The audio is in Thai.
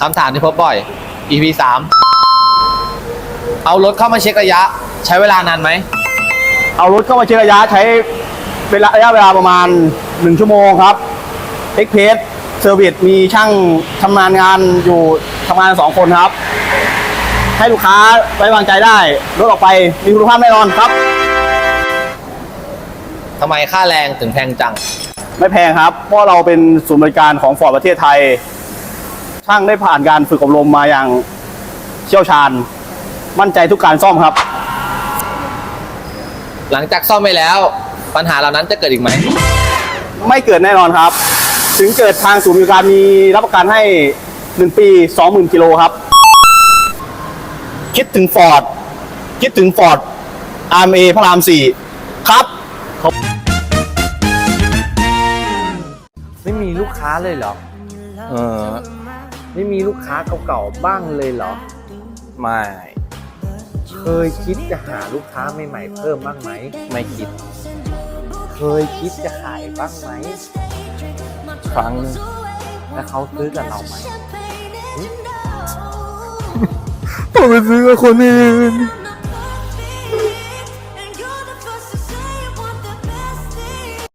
คำถามที่พบบ่อย EP 3เอารถเข้ามาเช็คระยะ ใช้เวลานานไหม เอารถเข้ามาเช็คระยะใช้เวลาระยะเวลาประมาณ 1 ชั่วโมงครับเอ็กเพสเซอร์วิสมีช่างทำงานงานอยู่ทำงานสองคนครับ ให้ลูกค้าไว้วางใจได้ รถออกไปมีคุณภาพแน่นอนครับทำไมค่าแรงถึงแพงจัง ไม่แพงครับ เพราะเราเป็นศูนย์บริการของฟอร์ดประเทศไทย ช่างได้ผ่านการฝึกอบรมมาอย่างเชี่ยวชาญ มั่นใจทุกการซ่อมครับ หลังจากซ่อมไปแล้ว ปัญหาเหล่านั้นจะเกิดอีกไหม ไม่เกิดแน่นอนครับ ถึงเกิดทางศูนย์บริการมีรับประกันให้ 1 ปี 20,000กิโลครับ คิดถึงฟอร์ดคิดถึงฟอร์ด RMA พระราม4ครับไม่มีลูกค้าเลยเหรอ เออ ไม่มีลูกค้าเก่าๆบ้างเลยเหรอ ไม่ เคยคิดจะหาลูกค้าใหม่ๆเพิ่มบ้างไหม ไม่คิด เคยคิดจะขายบ้างไหม ครั้งหนึงแล้วเขาซื้อกับเราไหม ผมไปซื้อกับคนอื่น